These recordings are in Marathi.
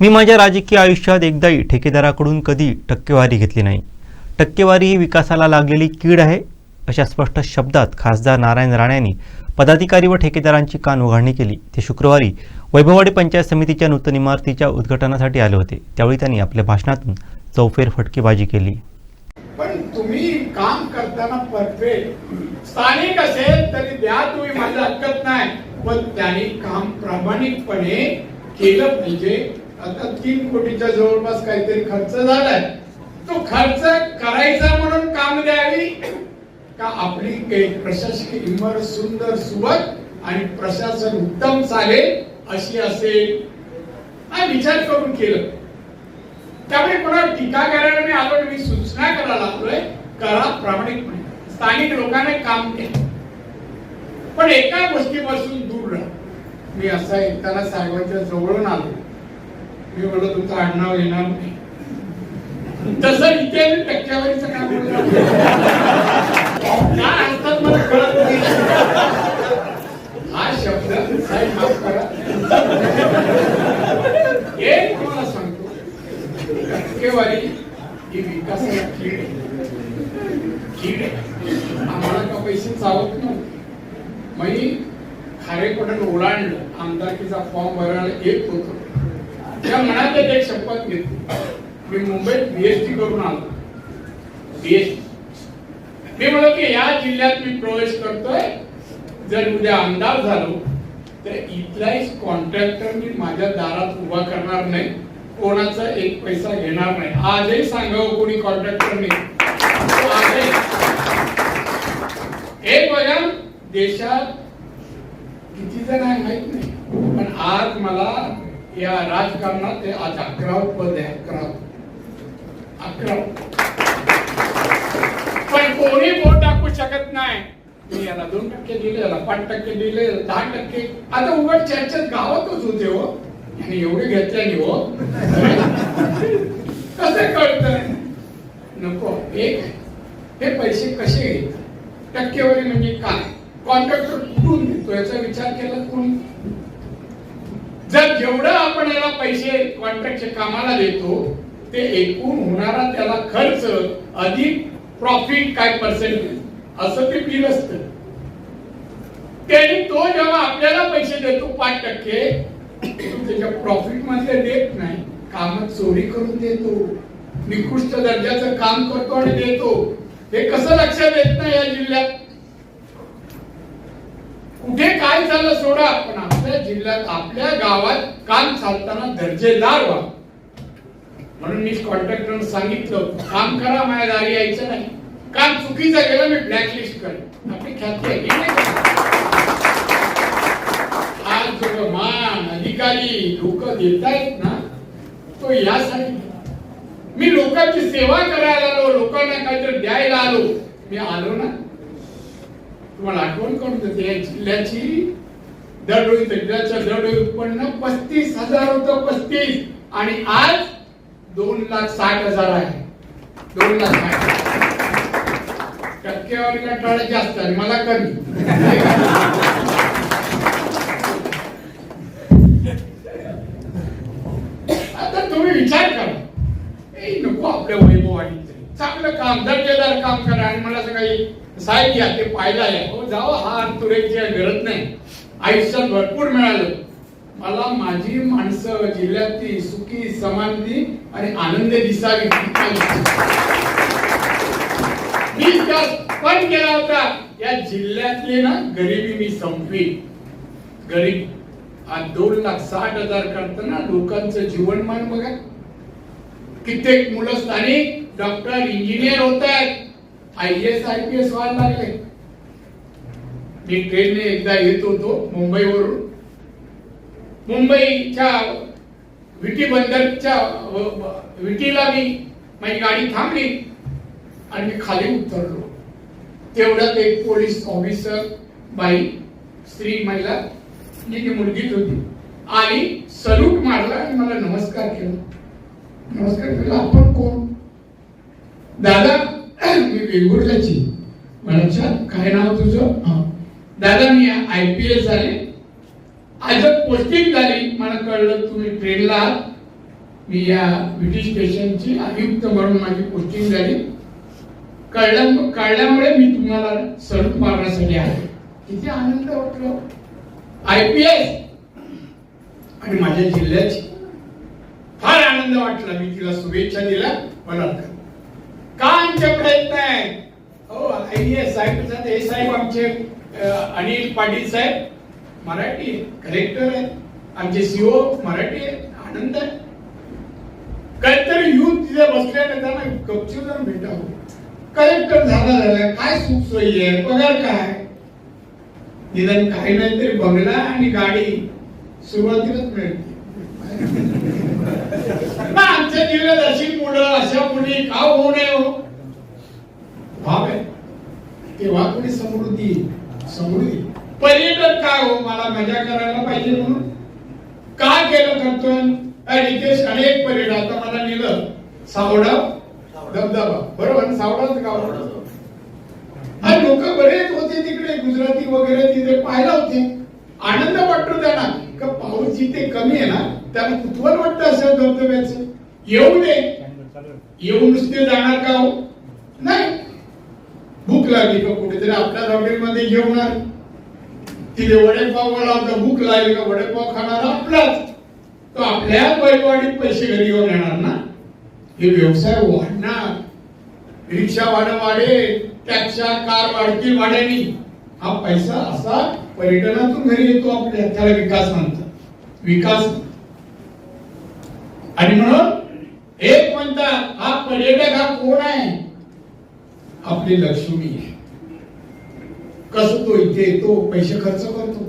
मी माझ्या राजकीय आयुष्यात एकदाही ठेकेदाराकडून कधी टक्केवारी घेतली नाही. टक्केवारी ही विकासाला लागलेली कीड आहे अशा स्पष्ट शब्दात खासदार नारायण राणेंनी पदाधिकारी व ठेकेदारांची कान उघडणी केली. ते शुक्रवारी वैभववाडी पंचायत समितीच्या नूतन इमारतीच्या उद्घाटनासाठी आले होते. त्यावेळी त्यांनी आपल्या भाषणातून चौफेर फटकेबाजी केली. पण तुम्ही काम करताना परफेक्ट स्थानिक असेल तरी द्या तुम्ही माझं हरकत नाही. पण त्यांनी काम प्रामाणिकपणे केलं पाहिजे. आता तीन कोटीच्या जवळपास काहीतरी खर्च झालाय. तो खर्च करायचा म्हणून काम द्यावी का आपली एक प्रशासकीय इमारत सुंदर सुबक आणि प्रशासन उत्तम चालेल अशी असेल हा विचार करून केलं. त्यामुळे कोणा टीका करायला मी आलो मी सूचना करायला लागलोय करा प्रामाणिकपणे. स्थानिक लोकांना काम द्या पण एका गोष्टीपासून दूर राहा. मी असा एकताना साहेबांच्या जवळून आलो. मी म्हणलं तुमचं आडनाव येणार नाही. तसं इथे टक्केवारीचं काम काय असतात मला कळत नाही. हा शब्द साहेब माफ करा. एक तुम्हाला सांगतो. टक्केवारी ही विकासाला कीड कीड आम्हाला का पैसे चालत नव्हते? मी खारेपटण ओलांडलं. आमदारकीचा फॉर्म भरायला येत होतो. माझ्या मनात एक शपथ घेतली मी मुंबईत बीएसटी करून आलो. बीएसटी मी म्हणलो की या जिल्ह्यात मी प्रवेश करतोय. जर उद्या आमदार झालो तर इथलाही कॉन्ट्रॅक्टर मी माझ्या दारात उभा करणार नाही. कोणाचा एक पैसा घेणार नाही. आजही सांगावं कोणी कॉन्ट्रॅक्टर नाही एक बघा देशात किती जण आहे माहीत नाही. पण आज मला या राजकारणात ते आज अकराव पद आहे अकराव. अकराव. पण कोणी वोट टाकू शकत नाही. मी याला दोन टक्के दिले याला पाच टक्के दिले दहा टक्के. आता उघड चर्चेत गावातच होते हो आणि एवढी घेतल्याने हो. कसं कळत नको. एक हे पैसे कसे घेतात? टक्केवारी म्हणजे काय? कॉन्ट्रॅक्टर कुठून घेतो याचा विचार केला कोणी? जर जेवढं आपण पैसे कॉन्ट्रॅक्टच्या कामाला देतो ते एकूण होणारा त्याला खर्च अधिक प्रॉफिट काय पर्सेंटेज असं ते बिल असत. त्यांनी तो जेव्हा आपल्याला पैसे देतो पाच टक्के त्याच्या प्रॉफिटमध्ये देत नाही. कामात चोरी करून देतो. निकृष्ट दर्जाचं काम करतो आणि देतो. हे कसं लक्षात येत नाही या जिल्ह्यात? कुठे काय झालं सोडा पण आपल्या जिल्ह्यात आपल्या गावात काम चालताना दर्जेदार व्हा म्हणून मी कॉन्ट्रॅक्टर सांगितलं काम करा माझ्या दारी यायचं नाही. काम चुकीचं गेलं मी ब्लॅकलिस्ट करेन. आपली ख्याती आहे आज जो मान अधिकारी लोक देतायत ना तो यासाठी. मी लोकांची सेवा करायला आलो लोकांना काहीतरी द्यायला आलो. मी आलो ना तुम्हाला आठवण करून देते. या जिल्ह्याची दरडोई जिल्ह्याच्या दरडोई उत्पन्न पस्तीस हजार होत पस्तीस. आणि आज दोन लाख साठ हजार आहे. दोन लाख साठ टक्केवारीला टाळा जास्त आणि मला कमी. आता तुम्ही विचार करा. ए, नको आपल्या आणि चांगलं काम जर चांगलं काम करा आणि मला काही साहेब घ्या ते पाहिलं आहे. हो जाओ हा तुरेची गरज नाही. आयुष्यात भरपूर मिळालं. मला माझी माणसं जिल्ह्यातली सुखी समानती आणि आनंद दिसावी मी पण केला होता. या जिल्ह्यातली ना गरिबी मी संपवी. गरीब. आज दोन लाख साठ हजार करताना लोकांचं जीवनमान बघा. कित्येक मुलं स्थानिक डॉक्टर इंजिनियर होत आहेत. I S I P S व्हायला लागले. मी ट्रेनने एकदा येत होतो मुंबईवरून. मुंबईच्या विटी बंदरच्या विटीला मी माझी गाडी थांबली आणि मी खाली उतरलो. तेवढ्यात एक पोलीस ऑफिसर बाई स्त्री महिला जी ती मुलगीच होती. आली सल्यूट मारला आणि मला नमस्कार केला. नमस्कार केला आपण कोण? दादा मी वेंगुर्ल्याची. मला काय नाव तुझं. दादा मी आय पी एस झाले. आज पोस्टिंग झाली मला कळलं तुम्ही ट्रेनला आहात. मी या ब्रिटिश स्टेशनची आयुक्त म्हणून माझी पोस्टिंग झाली. कळल्या कळल्यामुळे मी तुम्हाला सल्यूट मारण्यासाठी आले. किती आनंद वाटलो. आय पी एस आणि माझ्या जिल्ह्याची. फार आनंद वाटला. मी तिला शुभेच्छा दिल्या. बलात्कार का आमचे प्रयत्न आहे? हो आय साहेब हे साहेब आमचे अनिल पाटील साहेब मराठी कलेक्टर आहेत आमचे सीओ मराठी आहेत आनंद आहे. काहीतरी युथ तिथे बसले ना त्यांना गपचूप जाऊन भेटावं. कलेक्टर झाला झाला. काय सुख सोयी आहे? पगार काय? निदान काही नाही तरी बंगला आणि गाडी सुरुवातीलाच मिळते. मग आमच्या जिल्ह्यात अशी मुलं अशा मुली का होऊ नये हो? भाव आहे. तेव्हा कोणी समृद्धी समृद्धी. पर्यटन काय हो? मला मजा करायला पाहिजे म्हणून. का केलं करतोय अरे नितेश अनेक पर्यटन आता मला नेलं सावडा धबधबा. बरोबर सावडाच गाव. आणि लोक बरेच होते तिकडे. गुजराती वगैरे तिथे पाहायला होते. आनंद वाटतो त्यांना. का पाऊस जिथे कमी आहे ना त्यांना कुतूहल वाटतं असं धबधब्याचं. येऊ दे येऊन नुसते जाणार का हो? नाही. भूक लागली का कुठेतरी? आपल्या हॉटेलमध्ये जेवणार. तिथे वडेपाव वाला होता. भूक लागली का? वडेपाव खाणार आपलाच. तो आपल्या बैलवाडीत पैसे घरी घेऊन येणार ना? हे व्यवसाय वाढणार. रिक्षा भाडं वाढेल. टॅक्सच्या कार वाढतील भाड्यानी. हा पैसा असा पर्यटनातून घरी येतो आपल्या. त्याला विकास म्हणतात. विकास. आणि म्हणून एक म्हणतात हा पर्यटक हा कोण आहे? आपली लक्ष्मी आहे. कस तो इथे येतो? पैसे खर्च करतो.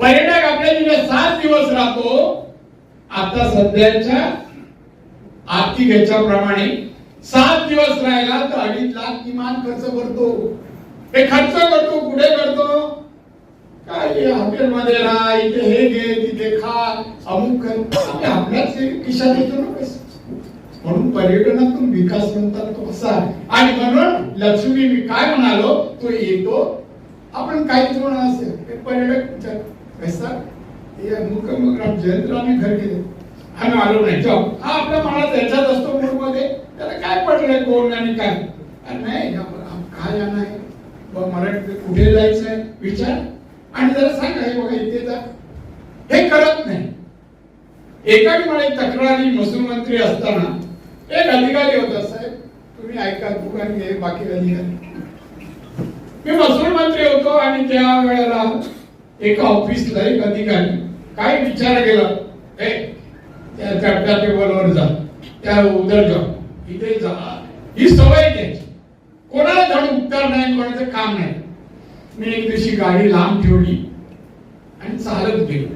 पर्यटक आपल्या तिथे सात दिवस राहतो. आता सध्याच्या आर्थिक ह्याच्याप्रमाणे सात दिवस राहिला तर अडीच लाख किमान खर्च करतो. ते खर्च करतो कुठे करतो? काही हे हॉटेलमध्ये राहा इथे हे घे तिथे खा. अमुक कर. आपल्याच हे खिशात येतो ना पैसे. म्हणून पर्यटनातून विकास म्हणतात तो असा आहे. आणि म्हणून लक्ष्मी मी काय म्हणालो? तो येतो. आपण काहीच म्हणा असेल ते पर्यटक विचार. पैसा? हे जयंतरावने घर गेले. आम्ही आलो नाही. जाऊ. हा आपल्या मनात याच्यात असतो मूडमध्ये त्याला काय पडलंय कोण आणि काय? नाही काय जाणं आहे? मराठी कुठे जायचंय? विचार. आणि जरा सांगा हे बघा इथे जा. हे करत नाही. एका वेळी तक्रारी महसूल मंत्री असताना एक अधिकारी होता साहेब तुम्ही ऐका दुकान घे बाकी अधिकारी मी महसूल मंत्री होतो आणि त्या वेळेला एका ऑफिसला एक अधिकारी काय विचार केला. ए त्या चटका टेबलवर जा त्या उदर जा इथे जा. ही सवय आहे त्याची. कोणाला धड उत्तर नाही कोणाचं काम नाही. मी एक दिवशी गाडी लांब ठेवली आणि चालत गेलो.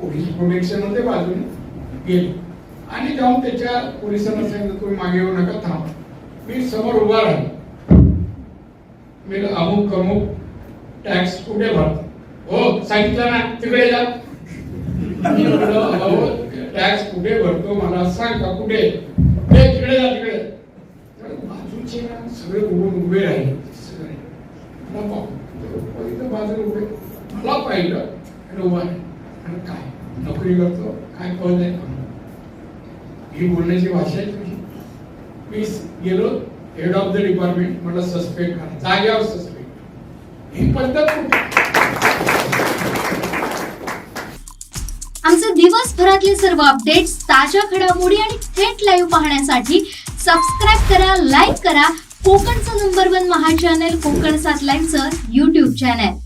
पोलीस प्रोटेक्शनमध्ये बाजूने गेलो. आणि जाऊन त्याच्या पोलिसांना सांगितलं तुम्ही मागे येऊ नका थांब. मी समोर उभा राहिलो. मी अमुक अमुक टॅक्स कुठे भरतो हो सांगितलं ना तिकडे जा. टॅक्स कुठे भरतो? मला सांग का कुठे? तिकडे जा तिकडे तर बाजूचे ना सगळे उभून उभे राहिले सगळे. मला पाहू. इथं बाजूला उभे मला पाहिलं आणि उभा आहे आणि काय नोकरी करतो काय पद आहे ही बोलण्याची भाषा आहे तुझी मी गेलो हेड ऑफ द डिपार्टमेंट म्हटलं सस्पेंड करा जाग्यावर सस्पेंड ही पद्धत आमचे दिवसभरातले सर्व अपडेट्स ताज्या घडामोडी आणि थेट लाईव्ह पाहण्यासाठी सबस्क्राईब करा लाईक करा. कोकणचं number one Maha channel Konkan सात लाईनचं युट्यूब चॅनल